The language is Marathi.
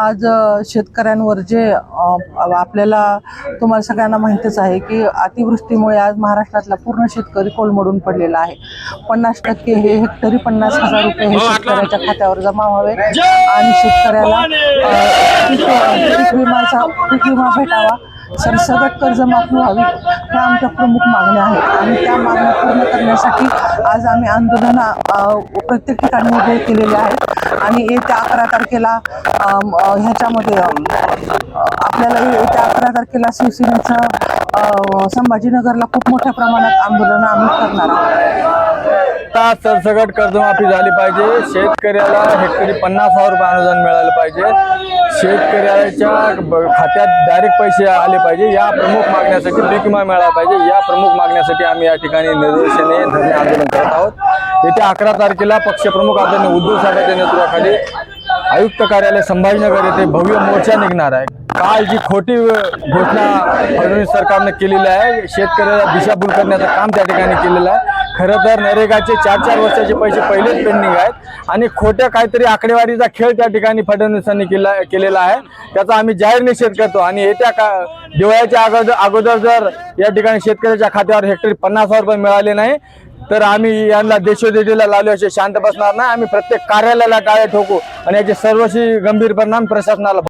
आज शेतकऱ्यांवर जे आपल्याला तुम्हाला सगळ्यांना माहितीच आहे की अतिवृष्टीमुळे आज महाराष्ट्रातला पूर्ण शेतकरी कोलमडून पडलेला आहे. पन्नास टक्के हे हेक्टरी पन्नास हजार रुपये हे शेतकऱ्याच्या खात्यावर जमा व्हावे. आणि शेतकऱ्याला पीक पीक विमाचा पीक विमा भेटावा. सरसकट कर्जमाफी व्हावी ह्या आमच्या प्रमुख मागण्या आहेत. आणि त्या मागण्या पूर्ण करण्यासाठी आज आम्ही आंदोलन प्रत्येक ठिकाणी उभे केलेले आहेत. आणि येत्या अकरा तारखेला ह्याच्यामध्ये आपल्याला येत्या अकरा तारखेला शिवसेनेचं संभाजीनगरला खूप मोठ्या प्रमाणात आंदोलन आम्ही करणार आहोत. आता सरसकट कर्जमाफी झाली पाहिजे. शेतकऱ्याला हेक्टरी पन्नास हजार रुपये अनुदान मिळालं पाहिजे. शेतकऱ्याच्या खात्यात डायरेक्ट पैसे आले पाहिजे. या प्रमुख मागण्यासाठी पीक विमा मिळाला पाहिजे. या प्रमुख मागण्यासाठी आम्ही या ठिकाणी निदर्शने धरणे आंदोलन करत आहोत. येत्या अकरा तारखेला पक्षप्रमुख आदरणीय उद्धव साहेबांच्या नेतृत्वाखाली आयुक्त कार्यालय संभाजीनगर येथे भव्य मोर्चा निघणार आहे. काल जी खोटी घोषणा फडणवीस सरकारने केलेली आहे शेतकऱ्याला दिशाभूल करण्याचं काम त्या ठिकाणी केलेलं आहे. खरं तर नरेगाचे चार चार वर्षाचे पैसे पहिलेच पेंडिंग आहेत. आणि खोट्या काहीतरी आकडेवारीचा खेळ त्या ठिकाणी फडणवीसांनी केला केलेला आहे. त्याचा आम्ही जाहीर निषेध करतो. आणि येत्या का दिवाळीच्या अगोदर अगोदर जर या ठिकाणी शेतकऱ्याच्या खात्यावर हेक्टरी पन्नास हजार रुपये मिळाले नाही तर आम्ही यांना देशोदेशीला लावले असे शांत बसणार नाही. आम्ही प्रत्येक कार्यालयाला टाळे ठोकू आणि याचे सर्वशी गंभीर परिणाम प्रशासनाला